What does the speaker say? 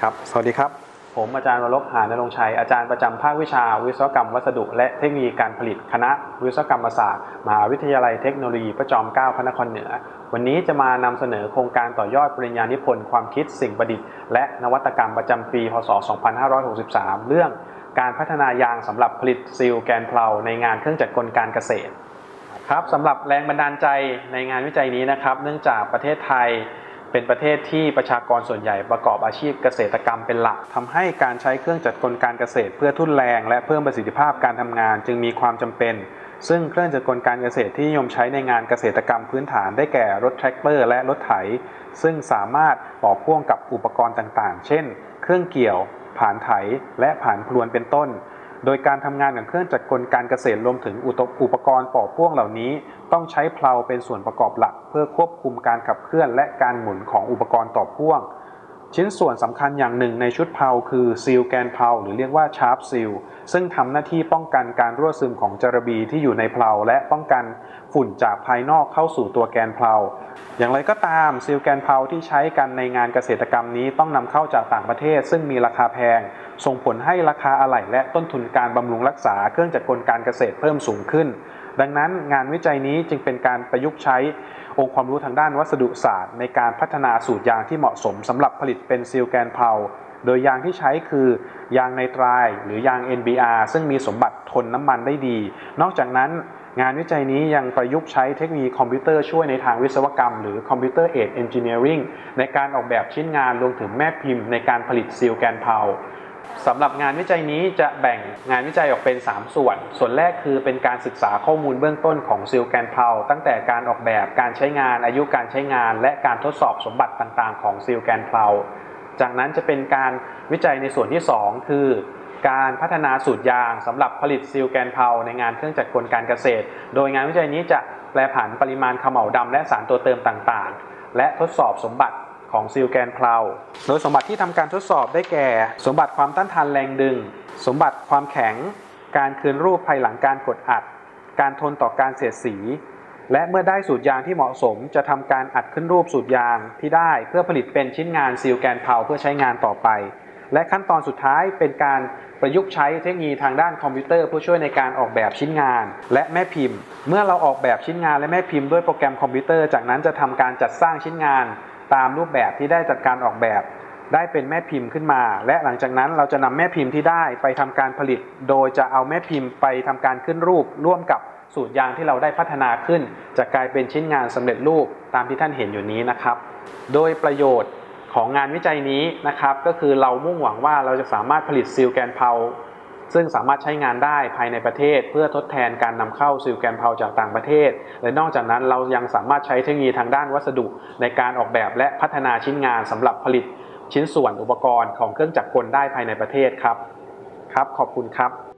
ครับ สวัสดีครับ ผมอาจารย์วรบหานรงชัย อาจารย์ประจำภาควิชา วิศวกรรมวัสดุ และเทคโนโลยีการผลิตคณะ วิศวกรรมศาสตร์มหาวิทยาลัยเทคโนโลยีพระจอมเกล้าพระนครเหนือ วันนี้จะมานำเสนอโครงการต่อยอดปริญญานิพนธ์ความคิดสิ่งประดิษฐ์และนวัตกรรมประจำปี พศ 2563 เรื่องการพัฒนายางสำหรับผลิตซีลแกนเพลาในงานเครื่องจักรกลการเกษตรครับสำหรับแรงบันดาลใจในงานวิจัยนี้นะครับ เนื่องจากประเทศไทย เป็นประเทศที่ประชากรส่วนใหญ่ประกอบอาชีพเกษตรกรรมเป็นหลักทำให้การใช้เครื่องจักรกลการเกษตร เพื่อทุ่นแรง และเพิ่มประสิทธิภาพการทำงานจึงมีความจำเป็น ซึ่งเครื่องจักรกลการเกษตรที่นิยมใช้ในงานเกษตรกรรมพื้นฐานได้แก่รถแทรกเตอร์และรถไถ ซึ่งสามารถต่อพ่วงกับอุปกรณ์ต่างๆ เช่น เครื่องเกี่ยว ผานไถ และผานพลวนเป็นต้น โดยการทำงานของเครื่องจักรกลการเกษตรรวมถึงอุปกรณ์ปอพ่วงเหล่านี้ ต้องใช้เพลาเป็นส่วนประกอบหลัก เพื่อควบคุมการขับเคลื่อนและการหมุนของอุปกรณ์ต่อพ่วง ชิ้นส่วนสำคัญอย่างหนึ่งในชุดเพลาคือซีลแกนเพลาหรือเรียกว่าชาร์ปซีลซึ่งทำหน้าที่ป้องกันการรั่วซึมของจระบีที่อยู่ในเพลาและป้องกันฝุ่นจากภายนอกเข้าสู่ตัวแกนเพลาอย่างไรก็ตามซีลแกนเพลาที่ใช้กันในงานเกษตรกรรมนี้ต้องนำเข้าจากต่างประเทศ ซึ่งมีราคาแพง ส่งผลให้ราคาอะไหล่และต้นทุนการบำรุงรักษาเครื่องจักรกลการเกษตรเพิ่มสูงขึ้น ดังนั้นงานวิจัยนี้จึงเป็นการประยุกต์ใช้องค์ความรู้ทางด้านวัสดุศาสตร์ ในการพัฒนาสูตรยางที่เหมาะสมสำหรับผลิตเป็นซีลแกนเพลาโดยยางที่ใช้คือยางไนไตรายหรือยาง NBR ซึ่งมีสมบัติทนน้ำมันได้ดี นอกจากนั้นงานวิจัยนี้ยังประยุกต์ใช้เทคโนโลยีคอมพิวเตอร์ช่วยในทางวิศวกรรมหรือ Computer Aided Engineering ในการออกแบบชิ้นงานรวมถึงแม่พิมพ์ในการผลิตซีลแกนเพลา สำหรับงานวิจัยนี้จะแบ่งงานวิจัยออกเป็น 3 ส่วน ส่วนแรกคือเป็นการศึกษาข้อมูลเบื้องต้นของซิลแกนเพลาตั้งแต่การออกแบบการใช้งานอายุการใช้งาน และการทดสอบสมบัติต่างๆ ของซิลแกนเพลาจากนั้นจะเป็นการวิจัยในส่วนที่ 2 คือ การพัฒนาสูตรยางสำหรับผลิตซิลแกนเพลาในงานเครื่องจักรกลการเกษตร โดยงานวิจัยนี้จะแปลผันปริมาณขม่าวดำและสารตัวเติมต่างๆ และทดสอบสมบัติ ของซิลแกนเพลาโดยสมบัติที่ทำการทดสอบได้แก่ สมบัติความต้านทานแรงดึง สมบัติความแข็ง การคืนรูปภายหลังการกดอัด การทนต่อการเสียดสี และเมื่อได้สูตรยางที่เหมาะสม จะทำการอัดขึ้นรูปสูตรยางที่ได้เพื่อผลิตเป็นชิ้นงานซิลแกนเพลาเพื่อใช้งานต่อไป และขั้นตอนสุดท้ายเป็นการประยุกต์ใช้เทคโนโลยีทางด้านคอมพิวเตอร์เพื่อช่วยในการออกแบบชิ้นงาน และแม่พิมพ์ เมื่อเราออกแบบชิ้นงานและแม่พิมพ์ด้วยโปรแกรมคอมพิวเตอร์ จากนั้นจะทำการจัดสร้างชิ้นงาน ตามรูปแบบที่ได้จัดการออกแบบ ได้เป็นแม่พิมพ์ขึ้นมา และหลังจากนั้นเราจะนำแม่พิมพ์ที่ได้ไปทำการผลิต โดยจะเอาแม่พิมพ์ไปทำการขึ้นรูป ร่วมกับสูตรยางที่เราได้พัฒนาขึ้น จะกลายเป็นชิ้นงานสำเร็จรูปตามที่ท่านเห็นอยู่นี้นะครับ โดยประโยชน์ของงานวิจัยนี้นะครับ ก็คือเรามุ่งหวังว่าเราจะสามารถผลิตซิลแกนเพลา ซึ่งสามารถใช้งานได้ภายในประเทศ เพื่อทดแทนการนำเข้าซิลแกนเพลาจากต่างประเทศ และนอกจากนั้นเรายังสามารถใช้เทคโนโลยีทางด้านวัสดุ ในการออกแบบและพัฒนาชิ้นงานสำหรับผลิตชิ้นส่วนอุปกรณ์ของเครื่องจักรกลได้ภายในประเทศครับ ครับ ขอบคุณครับ